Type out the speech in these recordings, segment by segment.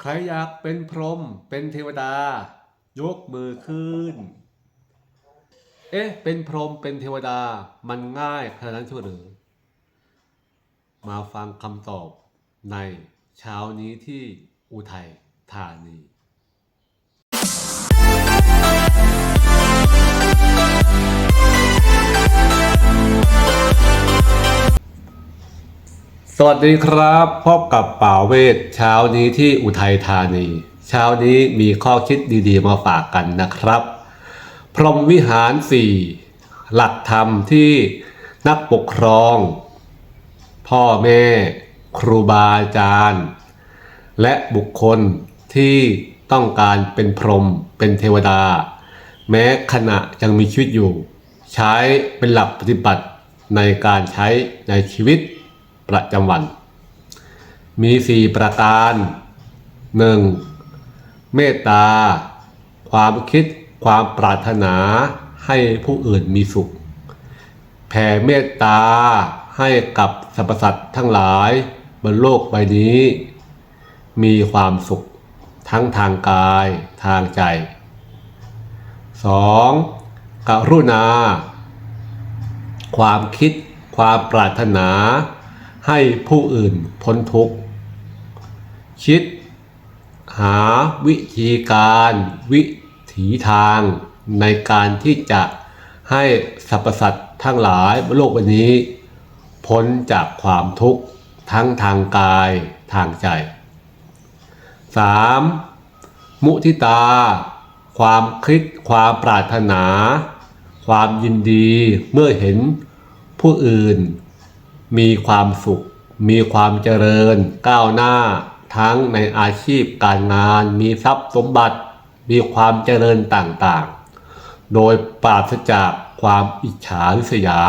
ใครอยากเป็นพรหมเป็นเทวดา ยกมือขึ้น เอ๊ะ เป็นพรหมเป็นเทวดามันง่ายขนาดนั้นเชียหรือมาฟังคำตอบในเช้านี้ที่อุทัยธานี สวัสดีครับพบกับป่าเวทเช้านี้ที่อุทัยธานี เช้านี้มีข้อคิดดีๆมาฝากกันนะครับ พรหมวิหารสี่หลักธรรมที่นักปกครอง พ่อแม่ ครูบาอาจารย์ และบุคคลที่ต้องการเป็นพรหมเป็นเทวดา แม้ขณะยังมีชีวิตอยู่ ใช้เป็นหลักปฏิบัติในการใช้ในชีวิต ประจำวัน มี 4 ประการ 1. เมตตา ความคิดความปรารถนาให้ผู้อื่นมีสุข แผ่เมตตาให้กับสรรพสัตว์ทั้งหลายบนโลกใบนี้ มีความสุขทั้งทางกายทางใจ 2. กรุณา ความคิดความปรารถนา ให้ผู้อื่นพ้นทุกข์ คิด หาวิธีการวิถีทางในการที่จะให้สรรพสัตว์ทั้งหลายบนโลกวันนี้ พ้นจากความทุกข์ทั้งทางกายทางใจ 3. มุทิตา ความคิดความปรารถนา ความยินดีเมื่อเห็นผู้อื่น มีความสุข มีความเจริญ ก้าวหน้า ทั้งในอาชีพการงาน มีทรัพย์สมบัติ มีความเจริญต่างๆ โดยปราศจากความอิจฉาริษยา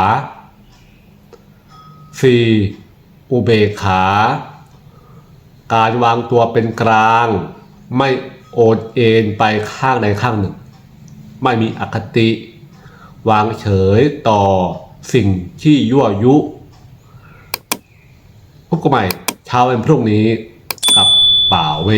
4. อุเบกขา การวางตัวเป็นกลาง ไม่โอนเอ็นไปข้างใดข้างหนึ่ง ไม่มีอคติ วางเฉยต่อสิ่งที่ยั่วยุ พบกันใหม่เช้าวันพรุ่งนี้กับป่าเว